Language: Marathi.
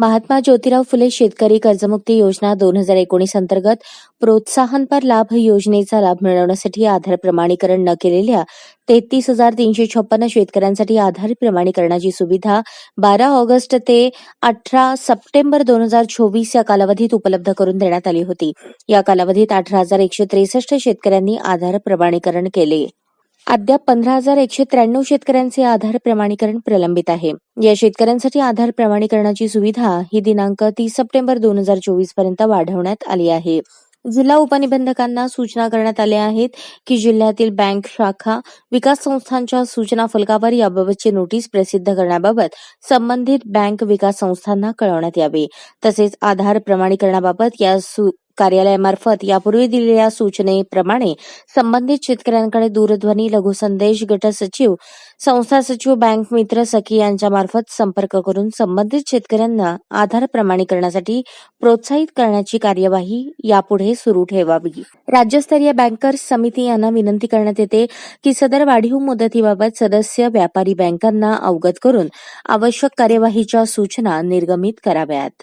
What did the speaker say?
महात्मा ज्योतिराव फुले शेतकरी कर्जमुक्ती योजना दोन हजार एकोणीस अंतर्गत प्रोत्साहनपर लाभ योजनेचा लाभ मिळवण्यासाठी आधार प्रमाणीकरण न केलेल्या तेहतीस हजार तीनशे छप्पन्न शेतकऱ्यांसाठी आधार प्रमाणीकरणाची सुविधा बारा ऑगस्ट ते अठरा सप्टेंबर दोन हजार चोवीस या कालावधीत उपलब्ध करून देण्यात आली होती. या कालावधीत अठरा हजार एकशे त्रेसष्ट शेतकऱ्यांनी आधार प्रमाणीकरण केले. अद्याप पंधरा हजार एकशे त्र्याण्णव शेतकऱ्यांचे आधार प्रमाणीकरण प्रलंबित आहे. या शेतकऱ्यांसाठी आधार प्रमाणीकरणाची सुविधा ही दिनांक तीस सप्टेंबर दोन हजार चोवीसपर्यंत वाढवण्यात आली आहे. जिल्हा उपनिबंधकांना सूचना करण्यात आल्या आहेत की जिल्ह्यातील बँक शाखा विकास संस्थांच्या सूचना फलकावर याबाबतची नोटीस प्रसिद्ध करण्याबाबत संबंधित बँक विकास संस्थांना कळवण्यात यावे. तसेच आधार प्रमाणीकरणाबाबत या सु- कार्यालयामार्फत यापूर्वी दिलेल्या सूचनेप्रमाणे संबंधित शेतकऱ्यांकडे दूरध्वनी लघुसंदेश गट सचिव संस्था सचिव बँक मित्र सखी यांच्यामार्फत संपर्क करून संबंधित शेतकऱ्यांना आधार प्रमाणीकरणासाठी प्रोत्साहित करण्याची कार्यवाही यापुढे सुरू ठेवावी. राज्यस्तरीय बँकर्स समिती यांना विनंती करण्यात येते की सदर वाढीव मुदतीबाबत सदस्य व्यापारी बँकांना अवगत करून आवश्यक कार्यवाहीच्या सूचना निर्गमित कराव्यात.